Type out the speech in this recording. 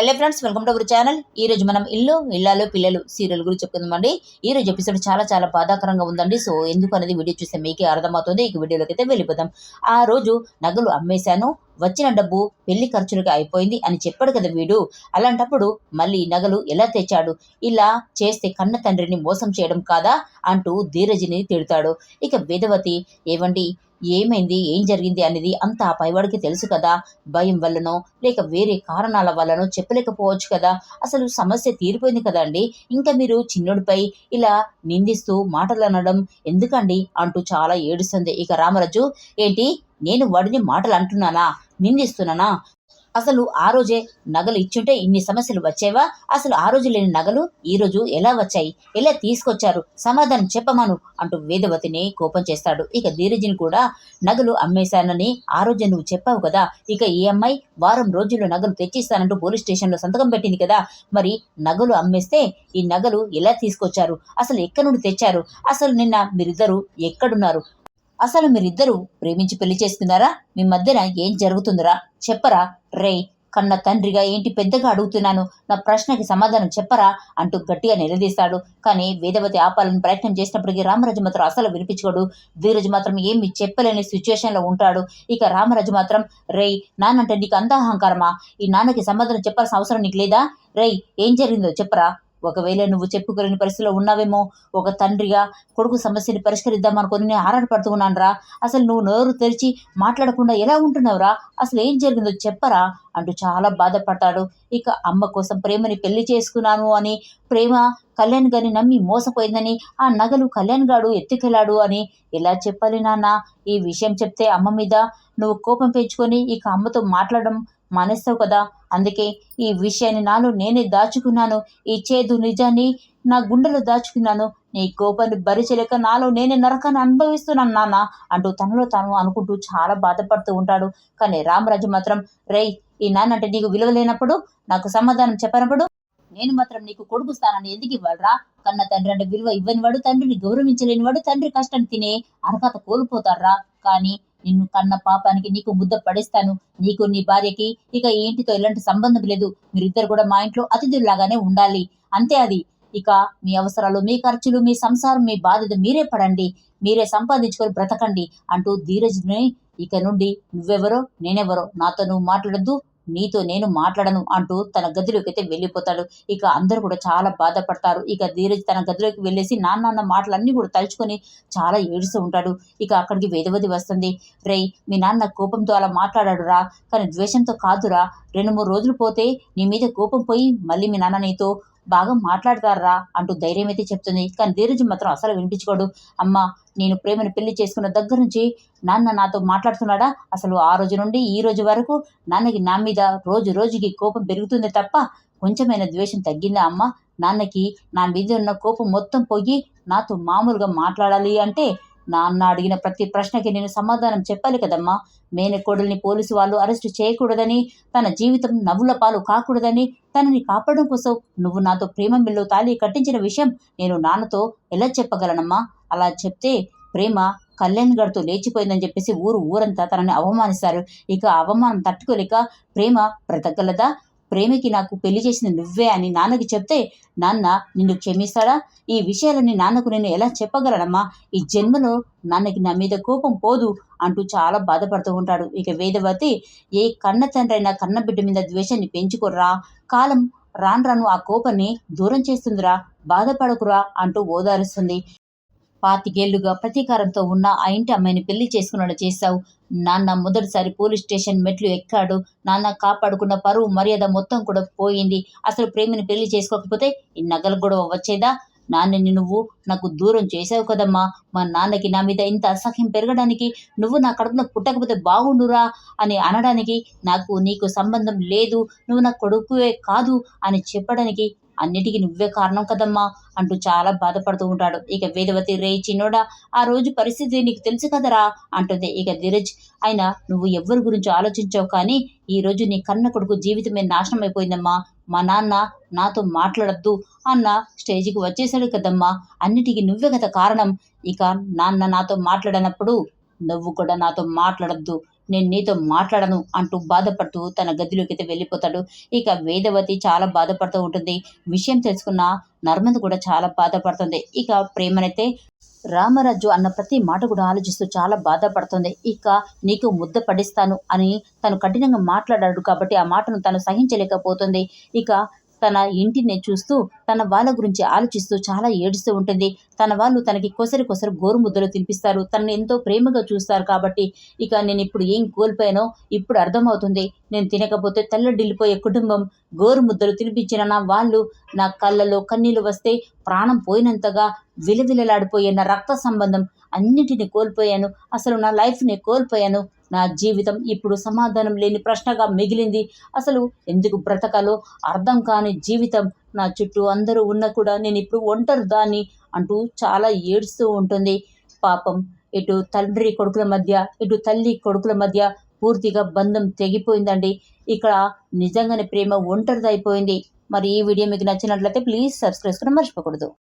Hello friends welcome to our channel. ఈ రోజు మనం ఇల్లు ఇల్లాలు పిల్లలు సీరియల్ గురించి చెప్పుకుందామండి. ఈ రోజు ఎపిసోడ్ చాలా చాలా బాధాకరంగా ఉందండి. సో ఎందుకు అనేది వీడియో చూస్తే మీకే అర్థమవుతుంది. ఈ వీడియోలోకి అయితే వెళ్ళిపోతాం ఆ రోజు నగలు అమ్మేశాను. వచ్చిన డబ్బు పెళ్ళి ఖర్చులకి అయిపోయింది అని చెప్పాడు కదా వీడు. అలాంటప్పుడు మళ్ళీ నగలు ఎలా తెచ్చాడు? ఇలా చేస్తే కన్న తండ్రిని మోసం చేయడం కాదా? అంటూ ధీరజ్ని తిడతాడు. ఇక వేదవతి ఏవండి ఏమైంది? ఏం జరిగింది? అనేది అంతా ఆ పైవాడికి తెలుసు కదా. భయం వల్లనో లేక వేరే కారణాల వల్లనో చెప్పలేకపోవచ్చు కదా. అసలు సమస్య తీరిపోయింది కదండి ఇంకా మీరు చిన్నోడిపై ఇలా నిందిస్తూ మాటలు అనడం ఎందుకండి? అంటూ చాలా ఏడుస్తుంది. ఇక రామరాజు ఏంటి నేను వాడిని మాటలు అంటున్నానా నిందిస్తున్నానా? అసలు ఆ రోజే నగలు ఇచ్చుంటే ఇన్ని సమస్యలు వచ్చేవా? అసలు ఆ రోజు లేని నగలు ఈ రోజు ఎలా వచ్చాయి? ఎలా తీసుకొచ్చారు? సమాధానం చెప్పమను అంటూ వేదవతిని కోపం చేస్తాడు. ఇక ధీరజిని కూడా నగలు అమ్మేశానని ఆ రోజు నువ్వు చెప్పావు కదా. ఇక ఈ అమ్మాయి వారం రోజుల్లో నగలు తెచ్చిస్తానంటూ పోలీస్ స్టేషన్లో సంతకం పెట్టింది కదా. మరి నగలు అమ్మేస్తే ఈ నగలు ఎలా తీసుకొచ్చారు? అసలు ఎక్కడి నుండి తెచ్చారు? అసలు నిన్న మీరిద్దరూ ఎక్కడున్నారు? అసలు మీరిద్దరూ ప్రేమించి పెళ్ళి చేసుకున్నారా మీ మధ్యన ఏం జరుగుతుందిరా? చెప్పరా? రే కన్న తండ్రిగా ఏంటి పెద్దగా అడుగుతున్నాను? నా ప్రశ్నకి సమాధానం చెప్పరా? అంటూ గట్టిగా నిలదీస్తాడు. కానీ వేదవతి ఆపాలని ప్రయత్నం చేసినప్పటికీ రామరాజు మాత్రం అసలు వినిపించుకోడు. ధీరజ్ మాత్రం ఏమి చెప్పలేని సిచ్యువేషన్లో ఉంటాడు. ఇక రామరాజు మాత్రం రేయ్ నాన్నంటే నీకు అంత అహంకారమా ఈ నాన్నకి సమాధానం చెప్పాల్సిన అవసరం నీకు లేదా? రేయ్ ఏం జరిగిందో చెప్పరా? ఒకవేళ నువ్వు చెప్పుకోలేని పరిస్థితిలో ఉన్నావేమో ఒక తండ్రిగా కొడుకు సమస్యని పరిష్కరిద్దాం అనుకుని నేను ఆరాటపడుతూ ఉన్నాను రా అసలు నువ్వు నోరు తెరిచి మాట్లాడకుండా ఎలా ఉంటున్నావురా? అసలు ఏం జరిగిందో చెప్పరా? అంటూ చాలా బాధపడతాడు ఇక అమ్మ కోసం ప్రేమని పెళ్ళి చేసుకున్నాను అని ప్రేమ కళ్యాణ్ గారిని నమ్మి మోసపోయిందని ఆ నగలు కళ్యాణ్ గాడు ఎత్తుకెళ్ళాడు అని ఎలా చెప్పాలి నాన్న? ఈ విషయం చెప్తే అమ్మ మీద నువ్వు కోపం పెంచుకొని ఇక అమ్మతో మాట్లాడడం మానేస్తావు కదా? అందుకే ఈ విషయాన్ని నాలో నేనే దాచుకున్నాను. ఈ చేదు నిజాన్ని నా గుండెలో దాచుకున్నాను. నీ కోపాన్ని భరించలేక నాలో నేనే నరకాన్ని అనుభవిస్తున్నాను నాన్న అంటూ తనలో తాను అనుకుంటూ చాలా బాధపడుతూ ఉంటాడు. కానీ రామరాజు మాత్రం రేయ్ ఈ నాన్న అంటే నీకు విలువ లేనప్పుడు నాకు సమాధానం చెప్పనప్పుడు నేను మాత్రం నీకు కొడుకు స్థానాన్ని ఎందుకు ఇవ్వాలరా? కన్న తండ్రి అంటే విలువ ఇవ్వని వాడు తండ్రిని గౌరవించలేని వాడు తండ్రి కష్టాన్ని తినే అర్హత కోల్పోతారా కానీ నిన్ను కన్న పాపానికి నీకు ముద్ద పడేస్తాను. నీకు నీ భార్యకి ఇక ఈ ఇంటితో ఎలాంటి సంబంధం లేదు. మీరిద్దరు కూడా మా ఇంట్లో అతిథుల్లాగానే ఉండాలి. అంతే అది. ఇక మీ అవసరాలు మీ ఖర్చులు మీ సంసారం మీ బాధ్యత మీరే పడండి. మీరే సంపాదించుకొని బ్రతకండి అంటూ ధీరజ్ని ఇక నుండి నువ్వెవరో నేనెవరో నాతో నువ్వు మాట్లాడద్దు. నీతో నేను మాట్లాడను అంటూ తన గదిలోకి అయితే వెళ్ళిపోతాడు. ఇక అందరూ కూడా చాలా బాధపడతారు. ఇక ధీరజ్ తన గదిలోకి వెళ్ళేసి నాన్న మాటలన్నీ కూడా తలుచుకొని చాలా ఏడుస్తూ ఉంటాడు. ఇక అక్కడికి వేదవతి వస్తుంది. రేయ్ మీ నాన్న కోపంతో అలా మాట్లాడాడు రా కానీ ద్వేషంతో కాదురా. రెండు మూడు రోజులు పోతే నీ మీద కోపం పోయి మళ్ళీ మీ నాన్న నీతో బాగా మాట్లాడతారా అంటూ ధైర్యం అయితే చెప్తుంది. కానీ ధీరజ్ మాత్రం అసలు వినిపించుకోడు. అమ్మ నేను ప్రేమను పెళ్ళి చేసుకున్న దగ్గర నుంచి నాన్న నాతో మాట్లాడుతున్నాడా? అసలు ఆ రోజు నుండి ఈ రోజు వరకు నాన్నకి నా మీద రోజు రోజుకి కోపం పెరుగుతుంది తప్ప కొంచెమైన ద్వేషం తగ్గిందా అమ్మ? నాన్నకి నా మీద ఉన్న కోపం మొత్తం పోయి నాతో మామూలుగా మాట్లాడాలి అంటే నాన్న అడిగిన ప్రతి ప్రశ్నకి నేను సమాధానం చెప్పాలి కదమ్మా. మేనకోడల్ని పోలీసు వాళ్ళు అరెస్ట్ చేయకూడదని తన జీవితం నవ్వుల పాలు కాకూడదని తనని కాపాడడం కోసం నువ్వు నాతో ప్రేమ మిల్లు తాళి కట్టించిన విషయం నేను నాన్నతో ఎలా చెప్పగలనమ్మా? అలా చెప్తే ప్రేమ కళ్యాణ్ గడితో లేచిపోయిందని చెప్పేసి ఊరు ఊరంతా తనని అవమానిస్తారు. ఇక అవమానం తట్టుకోలేక ప్రేమ బ్రతకలదా? ప్రేమికి నాకు పెళ్ళి చేసింది నువ్వే అని నాన్నకి చెప్తే నాన్న నిన్ను క్షమిస్తాడా ఈ విషయాలని నాన్నకు నేను ఎలా చెప్పగలనమ్మా? ఈ జన్మలో నాన్నకి నా మీద కోపం పోదు అంటూ చాలా బాధపడుతూ ఉంటాడు. ఇక వేదవతి ఏ కన్న తండ్రి అయినా కన్న బిడ్డ మీద ద్వేషాన్ని పెంచుకోర్రా. కాలం రాను రాను ఆ కోపాన్ని దూరం చేస్తుందిరా. బాధపడకురా అంటూ ఓదారుస్తుంది. పాతికేళ్ళుగా ప్రతీకారంతో ఉన్న ఆ ఇంటి అమ్మాయిని పెళ్ళి చేసుకున్నాడు చేశావు. నాన్న మొదటిసారి పోలీస్ స్టేషన్ మెట్లు ఎక్కాడు. నాన్న కాపాడుకున్న పరువు మర్యాద మొత్తం కూడా పోయింది. అసలు ప్రేమిని పెళ్ళి చేసుకోకపోతే ఈ నగలు గొడవ వచ్చేదా? నాన్నని నువ్వు నాకు దూరం చేసావు కదమ్మా. మా నాన్నకి నా మీద ఇంత అసహ్యం పెరగడానికి నువ్వు నా కడుపున పుట్టకపోతే బాగుండురా అని అనడానికి నాకు నీకు సంబంధం లేదు. నువ్వు నా కొడుకువే కాదు అని చెప్పడానికి అన్నిటికీ నువ్వే కారణం కదమ్మా అంటూ చాలా బాధపడుతూ ఉంటాడు. ఇక వేదవతి రే చిన్నోడా ఆ రోజు పరిస్థితి నీకు తెలుసు కదరా అంటుంది. ఇక ధీరజ్ అయినా నువ్వు ఎవరి గురించి ఆలోచించావు కానీ ఈ రోజు నీ కన్న కొడుకు జీవితమే నాశనం అయిపోయిందమ్మా. మా నాన్న నాతో మాట్లాడద్దు అన్న స్టేజ్కి వచ్చేసాడు కదమ్మా. అన్నిటికీ నువ్వే కదా కారణం. ఇక నాన్న నాతో మాట్లాడనప్పుడు నువ్వు కూడా నాతో మాట్లాడద్దు. నేను నీతో మాట్లాడను అంటూ బాధపడుతూ తన గదిలోకి అయితే వెళ్ళిపోతాడు. ఇక వేదవతి చాలా బాధపడుతూ ఉంటుంది. విషయం తెలుసుకున్న నర్మద కూడా చాలా బాధపడుతుంది. ఇక ప్రేమనైతే రామరాజు అన్న ప్రతి మాట కూడా ఆలోచిస్తూ చాలా బాధపడుతుంది. ఇక నీకు ముద్ద పడిస్తాను అని తను కఠినంగా మాట్లాడాడు కాబట్టి ఆ మాటను తను సహించలేకపోతుంది. ఇక తన ఇంటిని చూస్తూ తన వాళ్ళ గురించి ఆలోచిస్తూ చాలా ఏడుస్తూ ఉంటుంది. తన వాళ్ళు తనకి కొసరి కొసరి గోరు ముద్దలు తినిపిస్తారు. తనని ఎంతో ప్రేమగా చూస్తారు కాబట్టి ఇక నేను ఇప్పుడు ఏం కోల్పోయానో ఇప్పుడు అర్థమవుతుంది. నేను తినకపోతే తల్లడిల్లిపోయే కుటుంబం. గోరు ముద్దలు తినిపించిన నా వాళ్ళు నా కళ్ళలో కన్నీళ్ళు వస్తే ప్రాణం పోయినంతగా విలవిలలాడిపోయే నా రక్త సంబంధం అన్నిటిని కోల్పోయాను. అసలు నా లైఫ్ని కోల్పోయాను. నా జీవితం ఇప్పుడు సమాధానం లేని ప్రశ్నగా మిగిలింది. అసలు ఎందుకు బ్రతకాలో అర్థం కాని జీవితం నా చుట్టూ అందరూ ఉన్నా కూడా నేను ఇప్పుడు ఒంటరి దాన్ని అంటూ చాలా ఏడుస్తూ ఉంటుంది. పాపం ఇటు తండ్రి కొడుకుల మధ్య ఇటు తల్లి కొడుకుల మధ్య పూర్తిగా బంధం తెగిపోయిందండి. ఇక్కడ నిజంగానే ప్రేమ ఒంటరిదైపోయింది. మరి ఈ వీడియో మీకు నచ్చినట్లయితే ప్లీజ్ సబ్స్క్రైబ్ చేసుకుని మర్చిపోకూడదు.